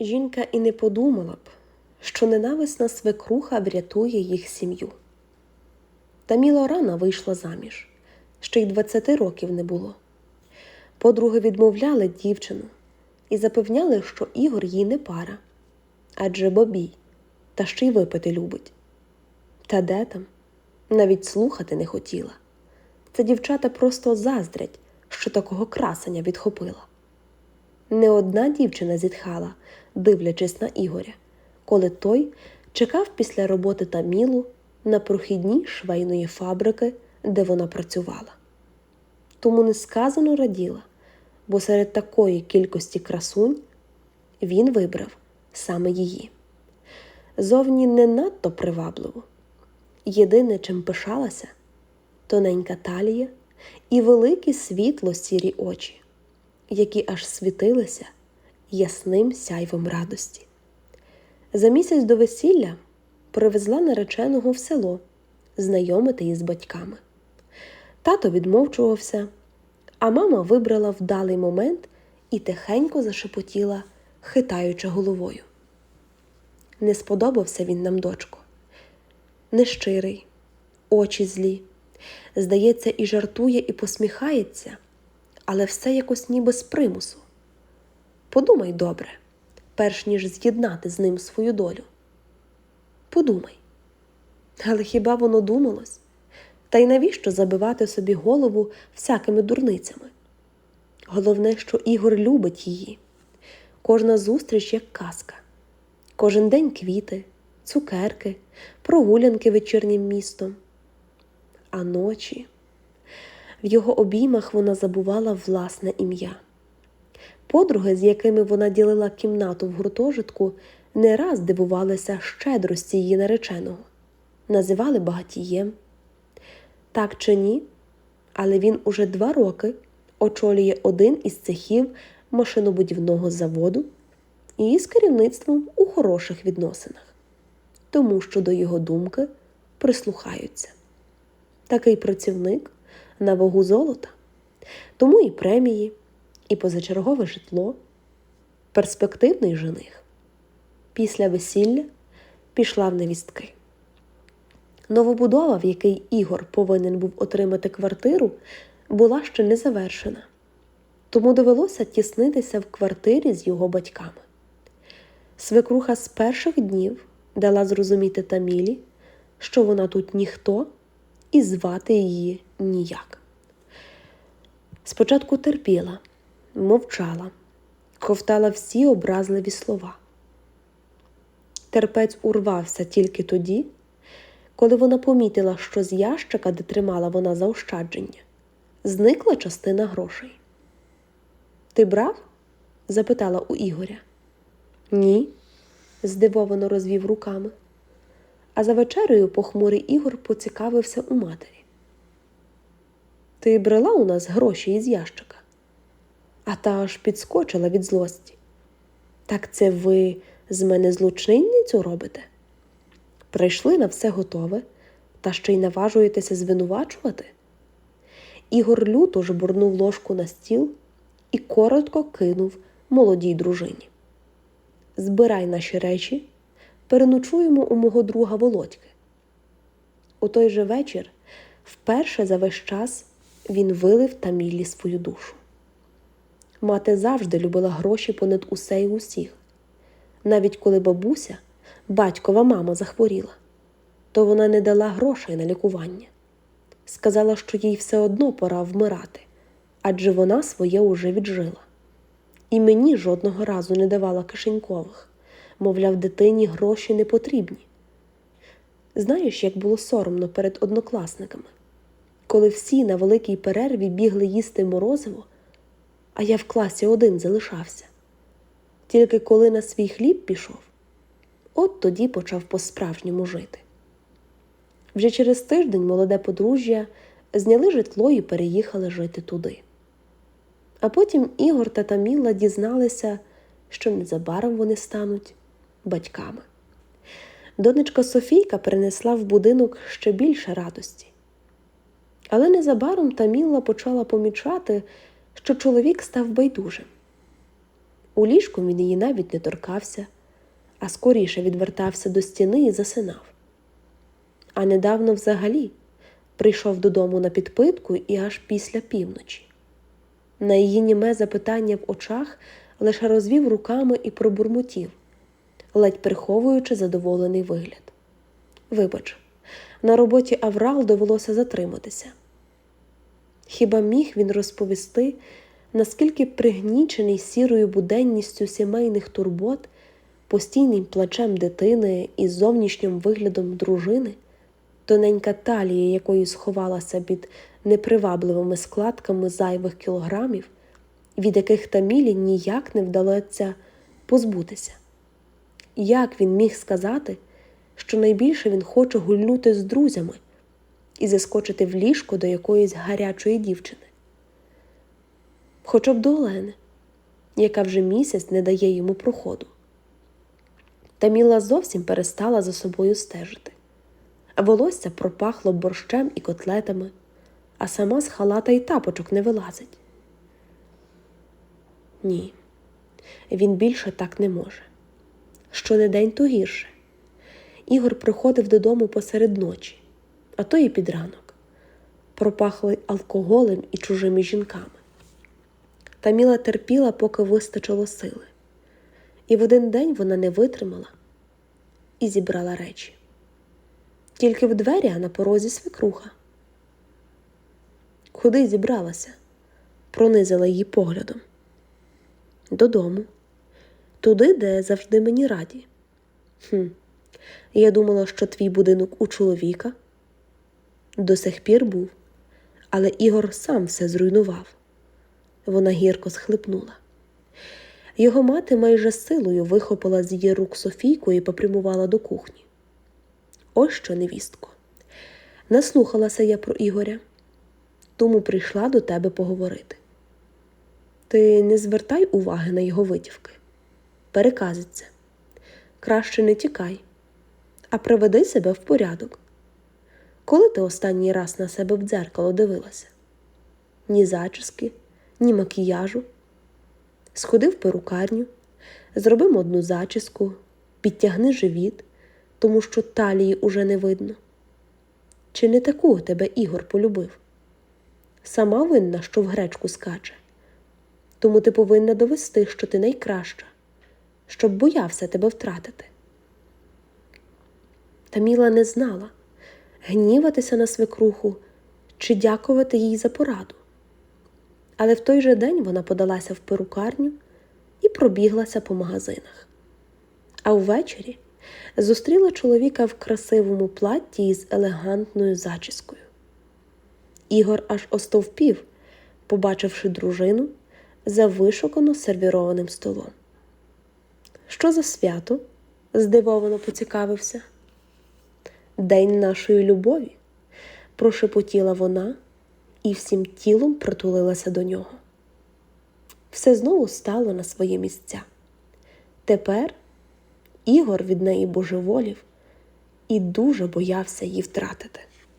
Жінка і не подумала б, що ненависна свекруха врятує їх сім'ю. Таміла рано вийшла заміж, ще й 20 років не було. Подруги відмовляли дівчину і запевняли, що Ігор їй не пара, адже бобій, та ще й випити любить. Та де там? Навіть слухати не хотіла. Це дівчата просто заздрять, що такого красення відхопила. Не одна дівчина зітхала, дивлячись на Ігоря, коли той чекав після роботи Тамілу на прохідній швейної фабрики, де вона працювала. Тому несказано раділа, бо серед такої кількості красунь він вибрав саме її. Зовні не надто привабливо. Єдине, чим пишалася, тоненька талія і великі світло сірі очі, які аж світилися ясним сяйвом радості. За місяць до весілля привезла нареченого в село знайомити із батьками. Тато відмовчувався, а мама вибрала вдалий момент і тихенько зашепотіла, хитаючи головою. Не сподобався він нам, дочко. Нещирий, очі злі. Здається, і жартує, і посміхається, але все якось ніби з примусу. Подумай добре, перш ніж з'єднати з ним свою долю. Подумай. Але хіба воно думалось? Та й навіщо забивати собі голову всякими дурницями? Головне, що Ігор любить її. Кожна зустріч як казка, кожен день квіти, цукерки, прогулянки вечірнім містом. А ночі в його обіймах вона забувала власне ім'я. Подруги, з якими вона ділила кімнату в гуртожитку, не раз дивувалися щедрості її нареченого, називали багатієм. Так чи ні, але він уже два роки очолює один із цехів машинобудівного заводу і з керівництвом у хороших відносинах, тому що до його думки прислухаються. Такий працівник на вагу золота, тому і премії, і позачергове житло, перспективний жених. Після весілля пішла в невістки. Новобудова, в якій Ігор повинен був отримати квартиру, була ще не завершена, тому довелося тіснитися в квартирі з його батьками. Свекруха з перших днів дала зрозуміти Тамілі, що вона тут ніхто і звати її ніяк. Спочатку терпіла, мовчала, ковтала всі образливі слова. Терпець урвався тільки тоді, коли вона помітила, що з ящика, де тримала вона заощадження, зникла частина грошей. Ти брав? запитала у Ігоря. Ні, здивовано розвів руками. А за вечерею похмурий Ігор поцікавився у матері. Ти брала у нас гроші із ящика, а та аж підскочила від злості. Так це ви з мене злочинницю робите? Прийшли на все готове, та ще й наважуєтеся звинувачувати? Ігор люто жбурнув ложку на стіл і коротко кинув молодій дружині. Збирай наші речі, переночуємо у мого друга Володьки. У той же вечір, вперше за весь час, він вилив Тамілі свою душу. Мати завжди любила гроші понад усе й усіх. Навіть коли бабуся, батькова мама, захворіла, то вона не дала грошей на лікування. Сказала, що їй все одно пора вмирати, адже вона своє уже віджила. І мені жодного разу не давала кишенькових, мовляв, дитині гроші не потрібні. Знаєш, як було соромно перед однокласниками, коли всі на великій перерві бігли їсти морозиво, а я в класі один залишався. Тільки коли на свій хліб пішов, от тоді почав по-справжньому жити. Вже через тиждень молоде подружжя зняли житло і переїхали жити туди. А потім Ігор та Таміла дізналися, що незабаром вони стануть батьками. Донечка Софійка принесла в будинок ще більше радості. Але незабаром Таміла почала помічати, що чоловік став байдужим. У ліжку він її навіть не торкався, а скоріше відвертався до стіни і засинав. А недавно взагалі прийшов додому на підпитку і аж після півночі. На її німе запитання в очах лише розвів руками і пробурмотів, ледь приховуючи задоволений вигляд. Вибач, на роботі Аврал довелося затриматися. Хіба міг він розповісти, наскільки пригнічений сірою буденністю сімейних турбот, постійним плачем дитини і зовнішнім виглядом дружини, тоненька талія, якої сховалася під непривабливими складками зайвих кілограмів, від яких Тамілі ніяк не вдалося позбутися? Як він міг сказати, що найбільше він хоче гульнути з друзями і заскочити в ліжко до якоїсь гарячої дівчини? Хоча б до Олени, яка вже місяць не дає йому проходу. Таміла зовсім перестала за собою стежити, волосся пропахло борщем і котлетами, а сама з халата й тапочок не вилазить. Ні, він більше так не може. Що не день, то гірше. Ігор приходив додому посеред ночі, а то і під ранок. Пропахли алкоголем і чужими жінками. Таміла терпіла, поки вистачило сили. І в один день вона не витримала і зібрала речі. Тільки в двері, а на порозі свекруха. Куди зібралася? пронизила її поглядом. Додому, туди, де завжди мені раді. Хм, Я думала, що твій будинок у чоловіка до сих пір був, але Ігор сам все зруйнував. Вона гірко схлипнула. Його мати майже силою вихопила з її рук Софійку і попрямувала до кухні. Ось що, невістко. Наслухалася я про Ігоря, тому прийшла до тебе поговорити. Ти не звертай уваги на його витівки, переказиться. Краще не тікай, а приведи себе в порядок. Коли ти останній раз на себе в дзеркало дивилася? Ні зачіски, ні макіяжу. Сходи в перукарню, зроби модну зачіску, підтягни живіт, тому що талії уже не видно. Чи не таку тебе Ігор полюбив? Сама винна, що в гречку скаче. Тому ти повинна довести, що ти найкраща, щоб боявся тебе втратити. Таміла не знала, гніватися на свекруху чи дякувати їй за пораду. Але в той же день вона подалася в перукарню і пробіглася по магазинах. А ввечері зустріла чоловіка в красивому платті із елегантною зачіскою. Ігор аж остовпів, побачивши дружину за вишукано сервірованим столом. Що за свято? здивовано поцікавився. День нашої любові, прошепотіла вона і всім тілом притулилася до нього. Все знову стало на свої місця. Тепер Ігор від неї божеволів і дуже боявся її втратити.